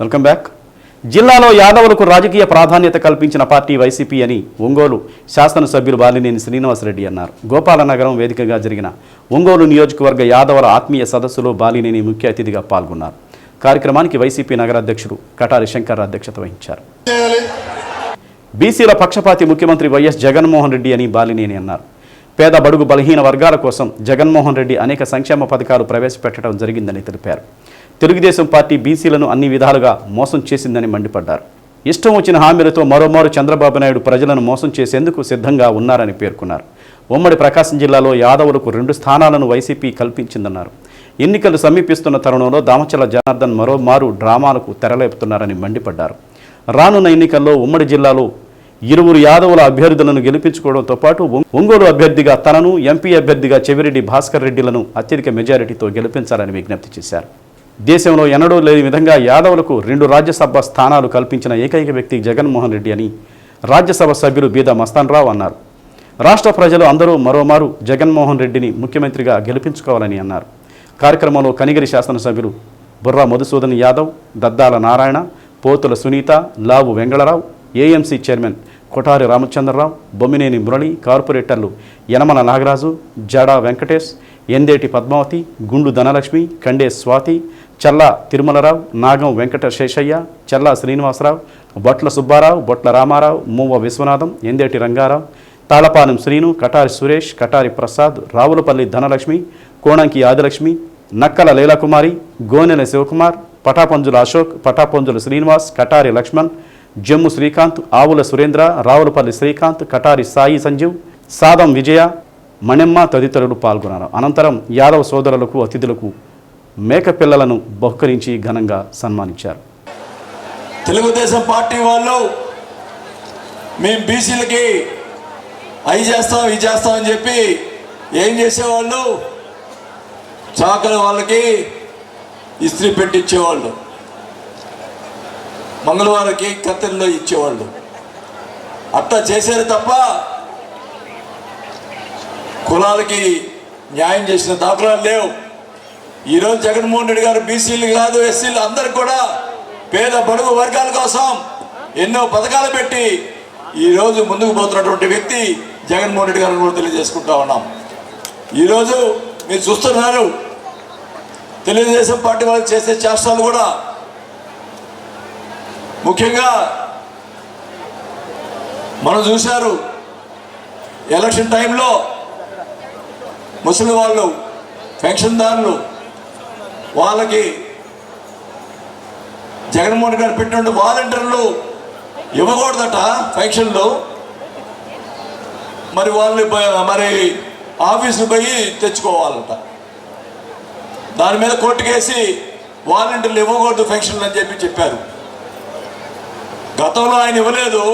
Welcome back. జిల్లాలో యాదవులకు రాజకీయ ప్రాధాన్యత కల్పించిన పార్టీ వైసీపీ అని ఒంగోలు శాసనసభ్యులు బాలినేని శ్రీనివాసరెడ్డి అన్నారు. గోపాలనగరం వేదికగా జరిగిన ఒంగోలు నియోజకవర్గ యాదవుల ఆత్మీయ సదస్సులో బాలినేని ముఖ్య అతిథిగా పాల్గొన్నారు. కార్యక్రమానికి వైసీపీ నగరాధ్యక్షుడు కటారి శంకర్ అధ్యక్షత వహించారు. బీసీల పక్షపాతి ముఖ్యమంత్రి వైఎస్ జగన్మోహన్ రెడ్డి అని బాలినేని అన్నారు. పేద బడుగు బలహీన వర్గాల కోసం జగన్మోహన్ రెడ్డి అనేక సంక్షేమ పథకాలు ప్రవేశపెట్టడం జరిగిందని తెలిపారు. తెలుగుదేశం పార్టీ బీసీలను అన్ని విధాలుగా మోసం చేసిందని మండిపడ్డారు. ఇష్టం వచ్చిన హామీలతో మరోమారు చంద్రబాబు నాయుడు ప్రజలను మోసం చేసేందుకు సిద్ధంగా ఉన్నారని పేర్కొన్నారు. ఉమ్మడి ప్రకాశం జిల్లాలో యాదవులకు రెండు స్థానాలను వైసీపీ కల్పించిందన్నారు. ఎన్నికలు సమీపిస్తున్న తరుణంలో దామచల జనార్దన్ మరోమారు డ్రామాలకు తెరలేపుతున్నారని మండిపడ్డారు. రానున్న ఎన్నికల్లో ఉమ్మడి జిల్లాలో ఇరువురు యాదవుల అభ్యర్థులను గెలిపించుకోవడంతో పాటు ఒంగోలు అభ్యర్థిగా తనను ఎంపీ అభ్యర్థిగా చెవిరెడ్డి భాస్కర్ రెడ్డిలను అత్యధిక మెజారిటీతో గెలిపించాలని విజ్ఞప్తి చేశారు. దేశంలో ఎన్నడూ లేని విధంగా యాదవులకు రెండు రాజ్యసభ స్థానాలు కల్పించిన ఏకైక వ్యక్తి జగన్మోహన్ రెడ్డి అని రాజ్యసభ సభ్యులు బీద మస్తాన్రావు అన్నారు. రాష్ట్ర ప్రజలు అందరూ మరోమారు జగన్మోహన్ రెడ్డిని ముఖ్యమంత్రిగా గెలిపించుకోవాలని అన్నారు. కార్యక్రమంలో కనిగిరి శాసనసభ్యులు బుర్రా మధుసూదన్ యాదవ్ దద్దాల నారాయణ పోతుల సునీత లావు వెంగళరావు ఏఎంసీ చైర్మన్ కొఠారి రామచంద్రరావు బొమ్మినేని మురళి కార్పొరేటర్లు యనమల నాగరాజు జడా వెంకటేష్ ఎందేటి పద్మావతి గుండు ధనలక్ష్మి కండే స్వాతి చల్లా తిరుమలరావు నాగం వెంకట శేషయ్య చల్లా శ్రీనివాసరావు బొట్ల సుబ్బారావు బొట్ల రామారావు మూవ విశ్వనాథం ఎందేటి రంగారావు తాళపాలెం శ్రీను కటారి సురేష్ కటారి ప్రసాద్ రావులపల్లి ధనలక్ష్మి కోణంకి ఆదిలక్ష్మి నక్కల లీలాకుమారి గోనెల శివకుమార్ పటాపంజుల అశోక్ పటాపంజుల శ్రీనివాస్ కటారి లక్ష్మణ్ జమ్ము శ్రీకాంత్ ఆవుల సురేంద్ర రావులపల్లి శ్రీకాంత్ కటారి సాయి సంజీవ్ సాదం విజయ మణెమ్మ తదితరులు పాల్గొన్నారు. అనంతరం యాదవ సోదరులకు అతిథులకు మేకపిల్లలను బహుకరించి ఘనంగా సన్మానించారు. తెలుగుదేశం పార్టీ వాళ్ళు మేము బీసీలకి అవి చేస్తాం ఇది చేస్తాం అని చెప్పి ఏం చేసేవాళ్ళు? చాకలి వాళ్ళకి ఇస్త్రీ పెట్టించేవాళ్ళు మంగళవారం కేక్ కత్తెల్లో ఇచ్చేవాళ్ళు. అట్లా చేశారు తప్ప కులాలకి న్యాయం చేసిన దాఖలాలు లేవు. ఈరోజు జగన్మోహన్ రెడ్డి గారు బీసీలు కాదు ఎస్సీలు అందరు కూడా పేద బడుగు వర్గాల కోసం ఎన్నో పథకాలు పెట్టి ఈరోజు ముందుకు పోతున్నటువంటి వ్యక్తి జగన్మోహన్ రెడ్డి గారిని కూడా తెలియజేసుకుంటా ఉన్నాం. ఈరోజు మీరు చూస్తున్నారు తెలుగుదేశం పార్టీ వాళ్ళు చేసే చేష్టాలు కూడా ముఖ్యంగా మనం చూశారు ఎలక్షన్ టైంలో ముసలి వాళ్ళు పెన్షన్దారులు వాళ్ళకి జగన్మోహన్ గారు పెట్టినటువంటి వాలంటీర్లు ఇవ్వకూడదట పెన్షన్లు. మరి వాళ్ళు మరి ఆఫీసులు పోయి తెచ్చుకోవాలట. దాని మీద కోర్టుకేసి వాలంటీర్లు ఇవ్వకూడదు పెన్షన్లు అని చెప్పి చెప్పారు. గతంలో ఆయన ఇవ్వలేదు.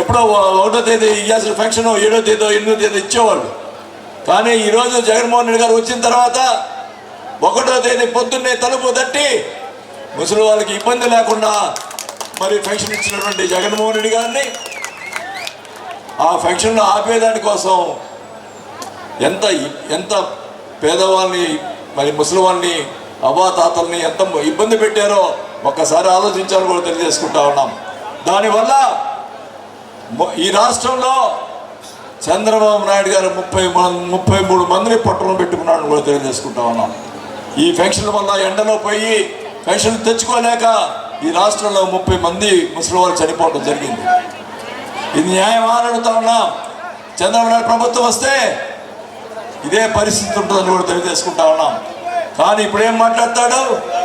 ఎప్పుడో ఒకటో తేదీ ఇవ్వాల్సిన ఫంక్షన్ ఏడో తేదీ ఎనిమిదో తేదీ ఇచ్చేవాళ్ళు. కానీ ఈరోజు జగన్మోహన్ రెడ్డి గారు వచ్చిన తర్వాత ఒకటో తేదీ పొద్దున్నే తలుపు తట్టి ముసలి వాళ్ళకి ఇబ్బంది లేకుండా మరి ఫంక్షన్ ఇచ్చినటువంటి జగన్మోహన్ రెడ్డి గారిని ఆ ఫంక్షన్ను ఆపేదాని కోసం ఎంత ఎంత పేదవాళ్ళని మరి ముసలి వాళ్ళని అవాతాతల్ని ఎంత ఇబ్బంది పెట్టారో ఒక్కసారి ఆలోచించాలని కూడా తెలియజేసుకుంటా ఉన్నాం. దానివల్ల ఈ రాష్ట్రంలో చంద్రబాబు నాయుడు గారు ముప్పై మం- ముప్పై మూడు మందిని పట్టణం పెట్టుకున్నాడని కూడా తెలియజేసుకుంటా ఉన్నాం. ఈ పెన్షన్ వల్ల ఎండలో పోయి పెన్షన్ తెచ్చుకోలేక ఈ రాష్ట్రంలో ముప్పై మంది ముసలి వాళ్ళు చనిపోవడం జరిగింది. ఇది న్యాయమా అడుగుతా ఉన్నాం. చంద్రబాబు నాయుడు ప్రభుత్వం వస్తే ఇదే పరిస్థితి ఉంటుందని కూడా తెలియజేసుకుంటా ఉన్నాం. కానీ ఇప్పుడేం మాట్లాడతాడు?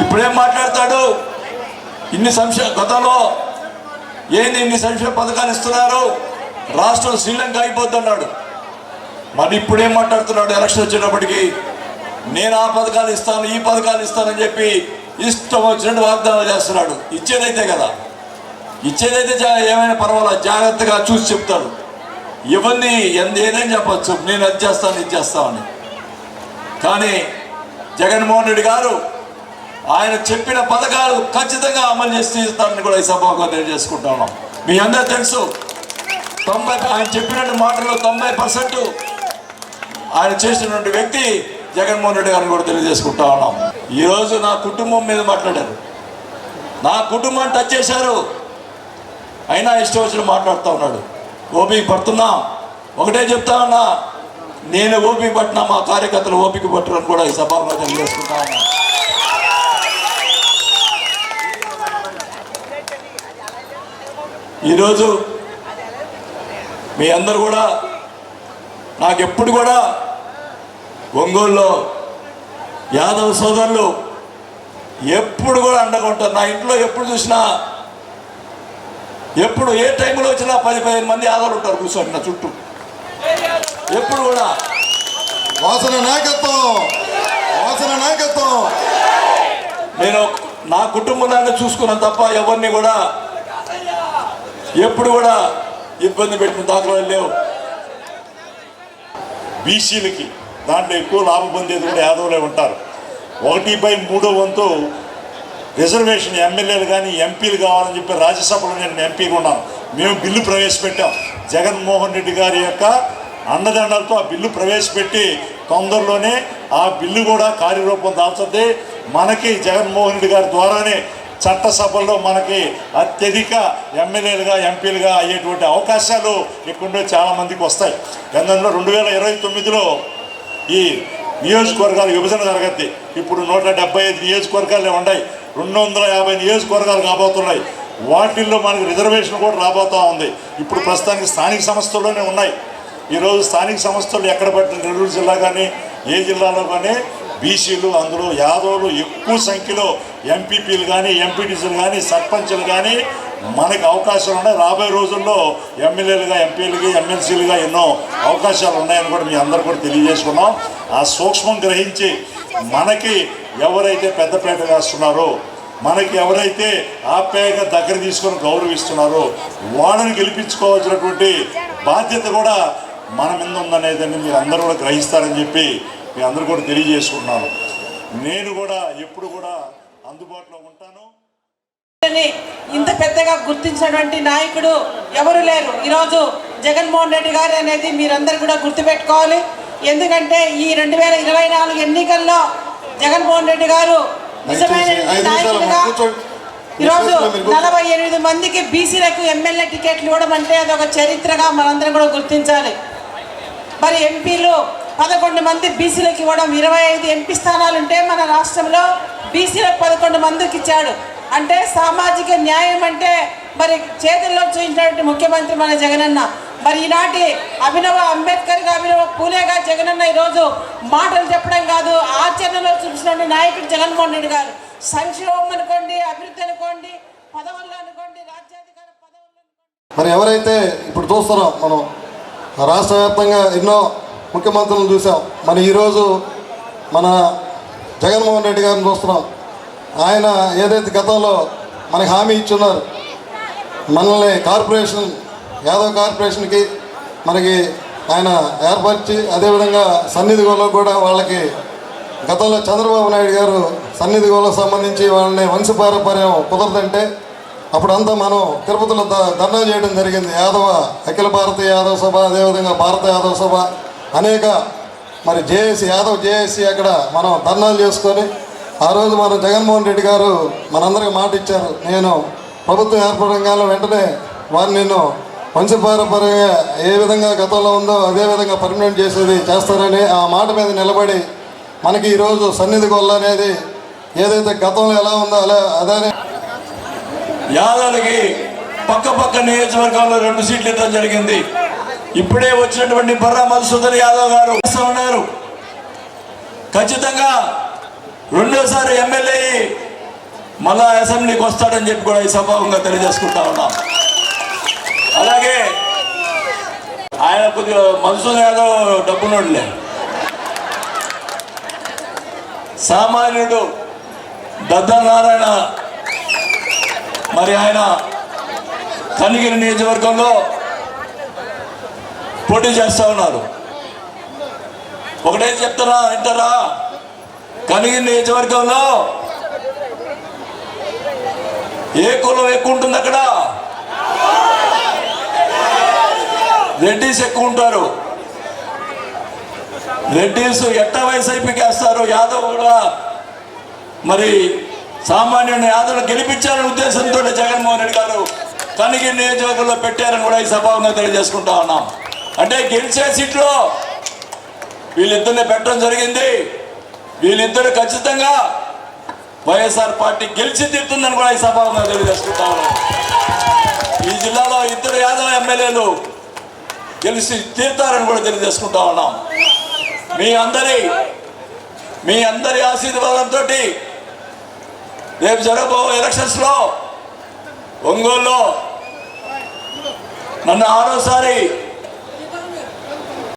ఇప్పుడేం మాట్లాడతాడు? ఇన్ని సంక్షేమ గతంలో ఏంది ఇన్ని సంక్షేమ పథకాలు ఇస్తున్నారు? రాష్ట్రం శ్రీలంక అయిపోతున్నాడు మరి ఇప్పుడేం మాట్లాడుతున్నాడు? ఎలక్షన్ వచ్చేటప్పటికి నేను ఆ పథకాలు ఇస్తాను ఈ పథకాలు ఇస్తానని చెప్పి ఇష్టం వచ్చినట్టు వాగ్దానాలు చేస్తున్నాడు. ఇచ్చేదైతే కదా. ఇచ్చేదైతే జా- ఏమైనా పర్వాలేదు జాగ్రత్తగా చూసి చెప్తాడు. ఇవన్నీ ఎంత ఏదైనా చెప్పచ్చు. నేను అది చేస్తాను ఇది చేస్తామని కానీ జగన్మోహన్ రెడ్డి గారు ఆయన చెప్పిన పథకాలు ఖచ్చితంగా అమలు చేసి తీస్తారని కూడా ఈ సభకు తెలియజేసుకుంటా ఉన్నాం. మీ అందరూ తెలుసు తొంభై ఆయన చెప్పినట్టు మాటలు తొంభై పర్సెంట్ ఆయన చేసినటువంటి వ్యక్తి జగన్మోహన్ రెడ్డి గారిని కూడా తెలియజేసుకుంటా ఉన్నాం. ఈరోజు నా కుటుంబం మీద మాట్లాడారు. నా కుటుంబాన్ని టచ్ చేశారు. అయినా ఇష్టం వచ్చిన మాట్లాడుతూ ఉన్నాడు. ఓపిక పడుతున్నా. ఒకటే చెప్తా ఉన్నా నేను ఓపిక పట్టినా మా కార్యకర్తలు ఓపిక పట్టరని కూడా ఈ సభలో తెలియజేసుకుంటా ఉన్నా. ఈరోజు మీ అందరు కూడా నాకు ఎప్పుడు కూడా ఒంగోలులో యాదవ్ సోదరులు ఎప్పుడు కూడా అండగా ఉంటారు. నా ఇంట్లో ఎప్పుడు చూసినా ఎప్పుడు ఏ టైంలో వచ్చినా పది పదిహేను మంది ఆధారు ఉంటారు కూర్చొని నా చుట్టూ. ఎప్పుడు కూడా. వాసన నాయకత్వం. వాసన నాయకత్వం. నేను నా కుటుంబంలాగా చూసుకున్నాను తప్ప ఎవరిని కూడా ఎప్పుడు కూడా ఇబ్బంది పెట్టిన దాఖలాలు లేవు. బీసీలకి దాంట్లో ఎక్కువ లాభం పొందేది కూడా యాదవులే ఉంటారు. ఒకటి బై మూడో వంతు రిజర్వేషన్ ఎమ్మెల్యేలు కానీ ఎంపీలు కావాలని చెప్పి రాజ్యసభలో నేను ఎంపీగా ఉన్నాను. మేము బిల్లు ప్రవేశపెట్టాం. జగన్మోహన్ రెడ్డి గారి యొక్క అండదండలతో ఆ బిల్లు ప్రవేశపెట్టి తొందరలోనే ఆ బిల్లు కూడా కార్యరూపం దాల్చుతుంది మనకి జగన్మోహన్ రెడ్డి గారి ద్వారానే చట్టసభల్లో మనకి అత్యధిక ఎమ్మెల్యేలుగా ఎంపీలుగా అయ్యేటువంటి అవకాశాలు ఇక్కడ చాలా మందికి వస్తాయి. ఎందుకంటే రెండు వేల ఇరవై తొమ్మిదిలో ఈ నియోజకవర్గాల విభజన జరగద్ది. ఇప్పుడు నూట డెబ్బై ఐదు నియోజకవర్గాలే ఉన్నాయి. రెండు వందల యాభై నియోజకవర్గాలు కాబోతున్నాయి. వాటిల్లో మనకి రిజర్వేషన్ కూడా రాబోతూ ఉంది. ఇప్పుడు ప్రస్తుతానికి స్థానిక సంస్థల్లోనే ఉన్నాయి. ఈరోజు స్థానిక సంస్థలు ఎక్కడ పట్టిన నెల్లూరు జిల్లా కానీ ఏ జిల్లాలో కానీ బీసీలు అందులో యాదవులు ఎక్కువ సంఖ్యలో ఎంపీపీలు కానీ ఎంపీటీసీలు కానీ సర్పంచ్లు కానీ మనకి అవకాశాలు ఉన్నాయి. రాబోయే రోజుల్లో ఎమ్మెల్యేలుగా ఎంపీలుగా ఎమ్మెల్సీలుగా ఎన్నో అవకాశాలు ఉన్నాయని కూడా మీ అందరూ కూడా తెలియజేసుకున్నాం. ఆ సూక్ష్మం గ్రహించి మనకి ఎవరైతే పెద్దపేట వేస్తున్నారో మనకి ఎవరైతే ఆప్యాయంగా దగ్గర తీసుకొని గౌరవిస్తున్నారో వాళ్ళని గెలిపించుకోవాల్సినటువంటి బాధ్యత కూడా మన మీద ఉందనేదాన్ని మీరు అందరూ కూడా గ్రహిస్తారని చెప్పి మీ అందరూ కూడా తెలియజేసుకుంటున్నాను. నేను కూడా ఎప్పుడు కూడా అందుబాటులో ఉంటాను. ఇంత పెద్దగా గుర్తించినటువంటి నాయకుడు ఎవరు లేరు. ఈరోజు జగన్మోహన్ రెడ్డి గారు అనేది మీరందరూ కూడా గుర్తుపెట్టుకోవాలి. ఎందుకంటే ఈ రెండు వేల ఇరవై నాలుగు ఎన్నికల్లో జగన్మోహన్ రెడ్డి గారు నిజమైన నాయకుడిగా. ఈరోజు. నలభై ఎనిమిది మందికి బీసీలకు ఎమ్మెల్యే టికెట్లు ఇవ్వడం అంటే అదొక చరిత్రగా మనందరం కూడా గుర్తించాలి. మరి ఎంపీలు పదకొండు మంది బీసీలకు ఇవ్వడం ఇరవై ఐదు ఎంపీ స్థానాలు ఉంటే మన రాష్ట్రంలో బీసీలకు పదకొండు మందికి ఇచ్చాడు. అంటే సామాజిక న్యాయం అంటే మరి చేతుల్లో చూపించినటువంటి ముఖ్యమంత్రి మన జగనన్న. మరి ఈనాటి అభినవ అంబేద్కర్గా అభినవ పూలేగా జగనన్న ఈరోజు మాటలు చెప్పడం కాదు ఆచరణలో చూసినటువంటి నాయకుడు జగన్మోహన్ రెడ్డి గారు. సంక్షేమం అనుకోండి అభివృద్ధి అనుకోండి పదవుల్లో అనుకోండి రాజ్యాధికార పదవుల్లో అనుకోండి. మరి ఎవరైతే ఇప్పుడు చూస్తారో మనం రాష్ట్ర వ్యాప్తంగా ఎన్నో ముఖ్యమంత్రులను చూసాం. మన ఈరోజు మన జగన్మోహన్ రెడ్డి గారిని చూస్తున్నాం. ఆయన ఏదైతే గతంలో మనకి హామీ ఇచ్చున్నారు మనల్ని కార్పొరేషన్ యాదవ్ కార్పొరేషన్కి మనకి ఆయన ఏర్పరిచి అదేవిధంగా సన్నిధిగోలో కూడా వాళ్ళకి గతంలో చంద్రబాబు నాయుడు గారు సన్నిధిగోలకు సంబంధించి వాళ్ళని వంశపారపర్యం కుదరదంటే అప్పుడంతా మనం తిరుపతిలో ద- ధర్నా చేయడం జరిగింది. యాదవ అఖిల భారత యాదవ సభ అదేవిధంగా భారత యాదవ సభ. అనేక మరి జేఏసీ యాదవ్ జేఏసీ అక్కడ మనం ధర్నాలు చేసుకొని ఆ రోజు మన జగన్మోహన్ రెడ్డి గారు మనందరికి మాట ఇచ్చారు. నేను ప్రభుత్వం ఏర్పడంగానే వెంటనే వారిని నేను వంశపారపరంగా ఏ విధంగా గతంలో ఉందో అదే విధంగా పర్మనెంట్ చేసేది చేస్తారని ఆ మాట మీద నిలబడి మనకి ఈరోజు సన్నిధి గొల్ల అనేది ఏదైతే గతంలో ఎలా ఉందో అలా అదే యాదవులకి పక్క పక్క నియోజకవర్గంలో రెండు సీట్లు ఇవ్వడం జరిగింది. ఇప్పుడే వచ్చినటువంటి బర్రా మధుసూదన్ యాదవ్ గారు వస్తూ ఉన్నారు. ఖచ్చితంగా రెండోసారి ఎమ్మెల్యే మళ్ళా అసెంబ్లీకి వస్తాడని చెప్పి కూడా ఈ సభావంగా తెలియజేసుకుంటా ఉన్నాం. అలాగే ఆయన కొద్దిగా మధుసూదన్ యాదవ్ డబ్బునోడులే. సామాన్యుడు దత్తనారాయణ మరి ఆయన కనిగిరి నియోజకవర్గంలో పోటీ చేస్తా ఉన్నారు. ఒకటే చెప్తారా? వింటారా? కనిగిరి నియోజకవర్గంలో ఏ కులం ఎక్కువ ఉంటుంది అక్కడ? రెడ్డిస్ ఎక్కువ ఉంటారు. రెడ్డిస్ ఎట్ట వైసీపీకి వేస్తారు యాదవ్ కూడా మరి సామాన్యుని యాదవ్ని గెలిపించాలనే ఉద్దేశంతో జగన్మోహన్ రెడ్డి గారు కనిగి నియోజకవర్గంలో పెట్టారని కూడా ఈ సభావంగా తెలియజేసుకుంటా ఉన్నాం. అంటే గెలిచే సీట్లో వీళ్ళిద్దరిని పెట్టడం జరిగింది. వీళ్ళిద్దరు ఖచ్చితంగా వైఎస్ఆర్ పార్టీ గెలిచి తీరుతుందని కూడా ఈ సభ తెలియజేసుకుంటా ఉన్నాం. ఈ జిల్లాలో ఇద్దరు యాదవ్ ఎమ్మెల్యేలు గెలిచి తీరుతారని కూడా తెలియజేసుకుంటా ఉన్నాం. మీ అందరి మీ అందరి ఆశీర్వాదంతో రేపు జరగబో ఎలక్షన్స్లో ఒంగోలులో నన్ను ఆరోసారి